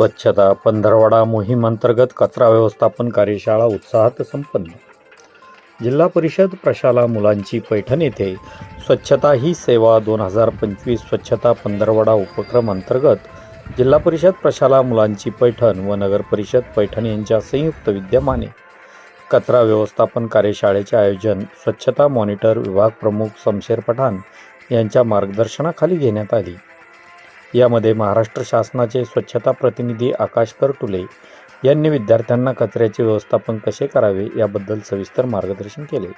स्वच्छता पंधरवडा मोहिमांतर्गत कचरा व्यवस्थापन कार्यशाळा उत्साहात संपन्न. जिल्हा परिषद प्रशाला मुलांची पैठण येथे स्वच्छता ही सेवा दोन हजार पंचवीस स्वच्छता पंधरवडा उपक्रम अंतर्गत जिल्हा परिषद प्रशाला मुलांची पैठण व नगर परिषद पैठण यांच्या संयुक्त विद्यमाने कचरा व्यवस्थापन कार्यशाळेचे आयोजन स्वच्छता मॉनिटर विभाग प्रमुख शमशेर पठाण यांच्या मार्गदर्शनाखाली घेण्यात आली. यामध्ये महाराष्ट्र शासनाचे स्वच्छता प्रतिनिधी आकाश करटुले यांनी विद्यार्थ्यांना कचऱ्याचे व्यवस्थापन कसे करावे याबद्दल सविस्तर मार्गदर्शन केले.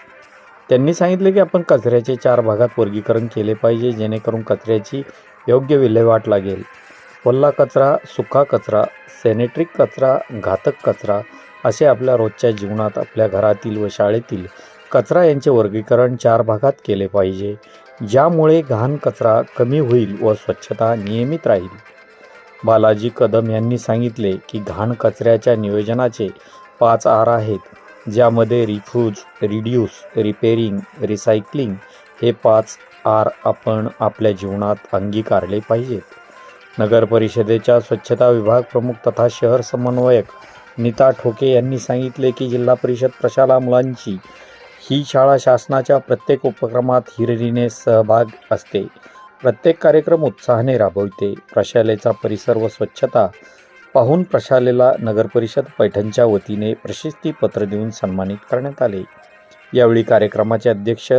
त्यांनी सांगितले की आपण कचऱ्याचे चार भागात वर्गीकरण केले पाहिजे जेणेकरून कचऱ्याची योग्य विल्हेवाट लागेल. ओला कचरा सुका कचरा सॅनिटरी कचरा घातक कचरा असे आपल्या रोजच्या जीवनात आपल्या घरातील व शाळेतील कचरा यांचे वर्गीकरण चार भागात केले पाहिजे. ज्यामुळे घाण कचरा कमी होईल व स्वच्छता नियमित राहील. बालाजी कदम यांनी सांगितले की घाण कचऱ्याच्या नियोजनाचे पाच आर आहेत ज्यामध्ये रिफ्यूज रिड्यूस रिपेरिंग रिसायकलिंग हे पाच आर आपण आपल्या जीवनात अंगीकारले पाहिजेत. नगर परिषदेच्या स्वच्छता विभाग प्रमुख तथा शहर समन्वयक नीता ठोके यांनी सांगितले की जिल्हा परिषद प्रशाला मुलांची ही शाळा शासनाच्या प्रत्येक उपक्रमात हिरिरीने सहभाग असते. प्रत्येक कार्यक्रम उत्साहाने राबवते. प्रशालेचा परिसर व स्वच्छता पाहून प्रशालेला नगरपरिषद पैठणच्या वतीने प्रशस्तीपत्र देऊन सन्मानित करण्यात आले. यावेळी कार्यक्रमाचे अध्यक्ष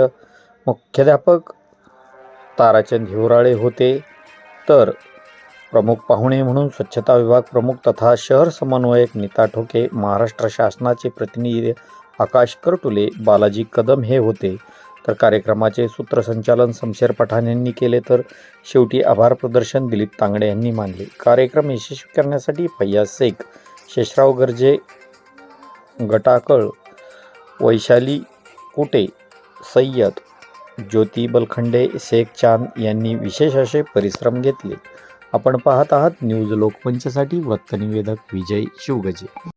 मुख्याध्यापक ताराचंद हिवराळे होते. तर प्रमुख पाहुणे म्हणून स्वच्छता विभाग प्रमुख तथा शहर समन्वयक नीता ठोके महाराष्ट्र शासनाचे प्रतिनिधी आकाश करटुले बालाजी कदम हे होते. तर कार्यक्रमाचे सूत्रसंचालन शमशेर पठाण यांनी केले तर शेवटी आभार प्रदर्शन दिलीप तांगडे यांनी मानले. कार्यक्रम यशस्वी करण्यासाठी फय्या शेख शेषराव गर्जे गटाकळ वैशाली कुटे सय्यद ज्योती बलखंडे शेख चांद यांनी विशेष असे परिश्रम घेतले. आपण पाहत आहात न्यूज लोकमंचसाठी वृत्तनिवेदक विजय शिवगजे.